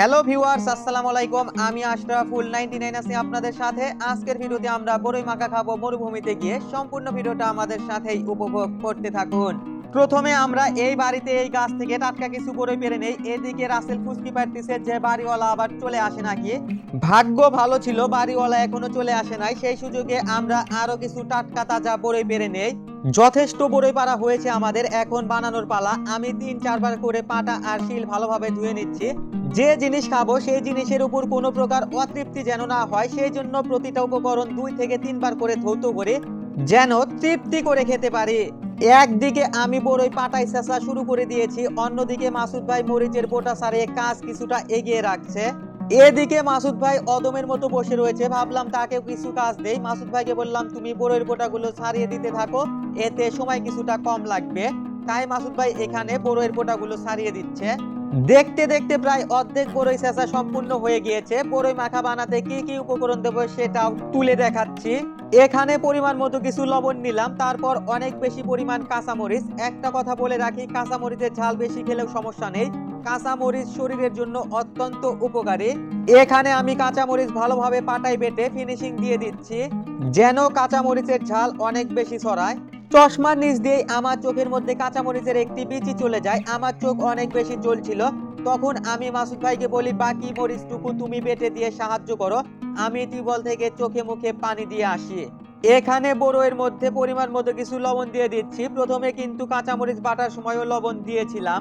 Hello viewers আসসালামু আলাইকুম। আমি আশরাফুল 99 আছি আপনাদের সাথে। আজকের ভিডিওতে আমরা বড়ই মাখা খাব মরুভূমিতে গিয়ে। সম্পূর্ণ ভিডিওটা আমাদের সাথেই উপভোগ করতে থাকুন। প্রথমে আমরা এই বাড়িতে এই গাছ থেকে টাটকা কিছু বড়ই পেরে নেই। এদিকে রাসেল ফুসকি পারতেছে, যে বাড়িওয়ালা আবার চলে আসে নাকি। ভাগ্য ভালো ছিল, বাড়িওয়ালা এখনও চলে আসে নাই। সেই সুযোগে আমরা আরও কিছু টাটকা তাজা বড়ই পেরে নেই। যথেষ্ট বড়ই পাড়া হয়েছে আমাদের। এখন বানানোর পালা। আমি তিন, চারবার করে পাটা আর শিল ভালোভাবে ধুয়ে নিচ্ছি। যে জিনিস খাব, সেই জিনিসের উপর কোনো প্রকার অতৃপ্তি যেন না হয়। সেই জন্য প্রতিটা উপকরণ দুই থেকে তিনবার করে ধৌত করে যেন তৃপ্তি করে খেতে পারি। একদিকে আমি বড়ই পাটাই চেঁচা শুরু করে দিয়েছি। অন্যদিকে মাসুদ ভাই মরিচের বোটা সারিয়ে কাজ কিছুটা এগিয়ে রাখছে। এদিকে মাসুদ ভাই অদমের মতো বসে রয়েছে। ভাবলাম তাকে কিছু কাজ দেই। মাসুদ ভাইকে বললাম, তুমি বড়ইয়ের বোটাগুলো ছাড়িয়ে দিতে থাকো। এতে সময় কিছুটা কম লাগবে। তাই মাসুদ ভাই এখানে বড়ইয়ের বোটাগুলো ছাড়িয়ে দিচ্ছে। দেখতে দেখতে প্রায় অর্ধেক বড়ই চেঁচা সম্পূর্ণ হয়ে গিয়েছে। বড়ই মাখা বানাতে কি কি উপকরণ দেবো সেটাও তুলে দেখাচ্ছি। এখানে পরিমাণ মতো কিছু লবণ নিলাম, তারপর অনেক বেশি পরিমাণ কাঁচামরিচ। একটা কথা বলে রাখি, কাঁচামরিচের ঝাল বেশি খেলেও সমস্যা নেই। কাঁচামরিচ শরীরের জন্য অত্যন্ত উপকারী। এখানে আমি কাঁচামরিচ ভালোভাবে পাটাই বেটে ফিনিশিং দিয়ে দিচ্ছি। যেন কাঁচামরিচের ঝাল অনেক বেশি ছড়ায়। চশমার নিচ দিয়ে আমার চোখের মধ্যে কাঁচামরিচের একটি বিচি চলে যায়। আমার চোখ অনেক বেশি জ্বলছিল। তখন আমি মাসুদ ভাইকে বলি, বাকি মরিচটুকু তুমি বেটে দিয়ে সাহায্য করো। আমি টিউবওয়েল থেকে চোখে মুখে পানি দিয়ে আসি। এখানে বড়ইয়ের মধ্যে পরিমাণ মতো কিছু লবণ দিয়ে দিচ্ছি। প্রথমে কিন্তু কাঁচামরিচ বাটার সময়ও লবণ দিয়েছিলাম।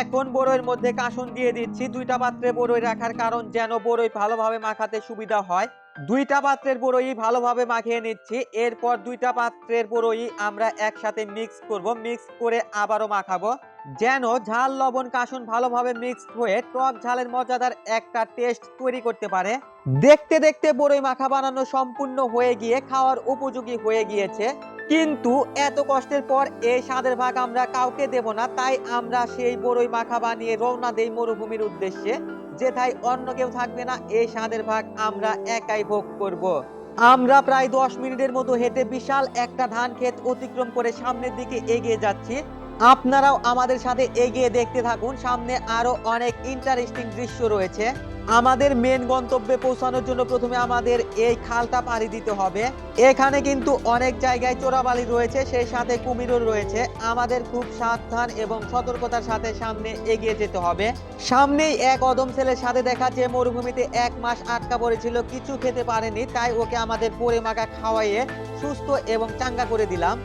এখন বড়ইয়ের মধ্যে কাসন দিয়ে দিচ্ছি। দুইটা পাত্রে বড়ই রাখার কারণ যেন বড়ই ভালোভাবে মাখাতে সুবিধা হয়। দুইটা পাত্রের বড়ই ভালোভাবে মাখিয়ে নিচ্ছি। এরপর দুইটা পাত্রের বড়ই আমরা একসাথে মিক্স করব। মিক্স করে আবারও মাখাবো। যেন ঝাল, লবণ কাসুন ভালোভাবে মিক্স হয়ে টক ঝালের মজাদার একটা টেস্ট তৈরি করতে পারে। দেখতে দেখতে বড়ই মাখা বানানো সম্পূর্ণ হয়ে গিয়ে খাওয়ার উপযোগী হয়ে গিয়েছে। কিন্তু এত কষ্টের পর এই স্বাদের ভাগ আমরা কাউকে দেব না, তাই আমরা সেই বড়ই মাখা বানিয়ে রওনা দেই মরুভূমির উদ্দেশ্যে। যেথায় অন্য কেউ থাকবে না এই স্বাদের ভাগ আমরা একাই ভোগ করব। আমরা প্রায় দশ মিনিটের মতো হেঁটে বিশাল একটা ধান ক্ষেত অতিক্রম করে সামনের দিকে এগিয়ে যাচ্ছি আপনারাও আমাদের সাথে এগিয়ে দেখতে থাকুন। সামনে আরও অনেক ইন্টারেস্টিং দৃশ্য রয়েছে। আমাদের মেন গন্তব্যে পৌঁছানোর জন্য প্রথমে আমাদের এই খালটা পাড়ি দিতে হবে। এখানে কিন্তু অনেক জায়গায় চোরাবালি রয়েছে, সেই সাথে কুমিরও রয়েছে। আমাদের খুব সাবধান এবং সতর্কতার সাথে সামনে এগিয়ে যেতে হবে। সামনেই এক অদম ছেলের সাথে দেখা যে মরুভূমিতে এক মাস আটকা পড়েছিল, কিছু খেতে পারেনি, তাই ওকে আমাদের পরে মাখা খাওয়াইয়ে সুস্থ এবং চাঙ্গা করে দিলাম।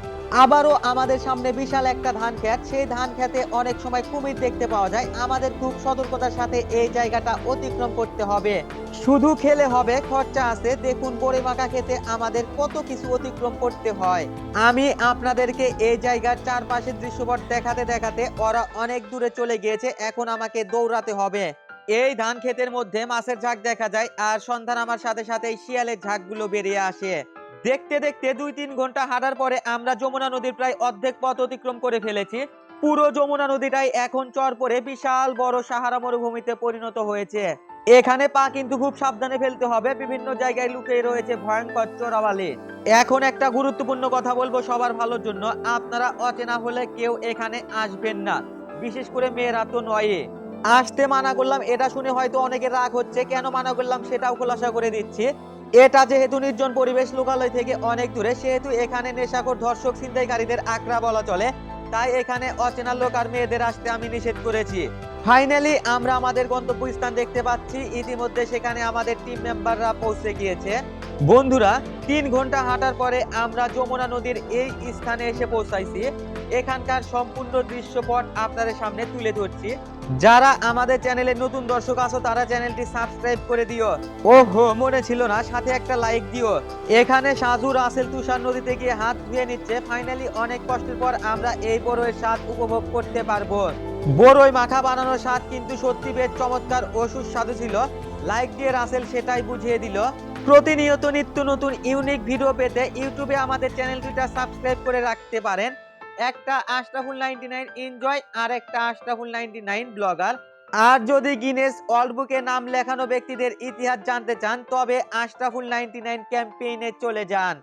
আবারও আমাদের সামনে বিশাল একটা ধান ক্ষেত। সেই ধান খেতে অনেক সময় কুমির দেখতে পাওয়া যায়। আমাদের খুব সতর্কতার সাথে এই জায়গাটা অতিক্রম করতে হবে। শুধু খেলে হবে, খরচা আছে। দেখুন বড়ি মাখা খেতে আমাদের কত কিছু অতিক্রম করতে হয়। আমি আপনাদেরকে এই জায়গার চারপাশের দৃশ্যপট দেখাতে দেখাতে ওরা অনেক দূরে চলে গিয়েছে। এখন আমাকে দৌড়াতে হবে। এই ধান ক্ষেতের মধ্যে মাছের ঝাঁক দেখা যায় আর সন্ধান আমার সাথে সাথে শিয়ালের ঝাঁকগুলো বেরিয়ে আসে। দেখতে দেখতে দুই তিন ঘণ্টা হাঁটার পরে আমরা যমুনা নদীর প্রায় অর্ধেক পথ অতিক্রম করে ফেলেছি। পুরো যমুনা নদীটাই এখন চর পরে বিশাল বড় সাহারা মরুভূমিতে পরিণত হয়েছে। এখানে পা কিন্তু খুব সাবধানে ফেলতে হবে। বিভিন্ন জায়গায় লুকিয়ে রয়েছে ভয়ঙ্কর চোরাবালি। এখন একটা গুরুত্বপূর্ণ কথা বলব সবার ভালোর জন্য। আপনারা অচেনা হলে কেউ এখানে আসবেন না। বিশেষ করে মেয়েরা তো নয়। আসতে মানা করলাম, এটা শুনে হয়তো অনেকের রাগ হচ্ছে। কেন মানা করলাম সেটাও খোলাসা করে দিচ্ছি। এটা যেহেতু নির্জন পরিবেশ লোকালয় থেকে অনেক দূরে, সেহেতু এখানে নেশাকর ধর্ষক ছিনতাইকারীদের আকরা বলা চলে। তাই এখানে অচেনা লোক আর মেয়েদের আসতে আমি নিষেধ করেছি। ফাইনালি আমরা আমাদের গন্তব্যস্থান দেখতে পাচ্ছি। ইতিমধ্যে সেখানে আমাদের টিম মেম্বাররা পৌঁছে গিয়েছে। বন্ধুরা, তিন ঘণ্টা হাঁটার পরে আমরা যমুনা নদীর এই স্থানে এসে পৌঁছাইছি। এখানকার সম্পূর্ণ দৃশ্যপট আপনাদের সামনে তুলে ধরছি। যারা আমাদের চ্যানেলে নতুন দর্শক আছো, তারা চ্যানেলটি সাবস্ক্রাইব করে দিও। ওহো, মনে ছিল না, সাথে একটা লাইক দিও। এখানে সাজু রাসেল তুষার নদীতে গিয়ে হাত ধুয়ে নিচ্ছে। ফাইনালি অনেক কষ্টের পর আমরা এই বড়ইয়ের স্বাদ উপভোগ করতে পারব। বড়ই মাখা বানানোর স্বাদ, কিন্তু সত্যি বেশ চমৎকার ও সুস্বাদু ছিল। লাইক দিয়ে রাসেল সেটাই বুঝিয়ে দিল। প্রতিনিয়ত নিত্য নতুন ইউনিক ভিডিও পেতে ইউটিউবে আমাদের চ্যানেলটিটা সাবস্ক্রাইব করে রাখতে পারেন। একটা আশরাফুল নাইনটি নাইন এনজয় আর একটা আশরাফুল নাইনটি নাইন ব্লগার আর যদি গিনেস ওয়ার্ল্ড বুকে নাম লেখানো ব্যক্তিদের ইতিহাস জানতে চান, তবে আশরাফুল নাইনটি নাইন ক্যাম্পেইনে চলে যান।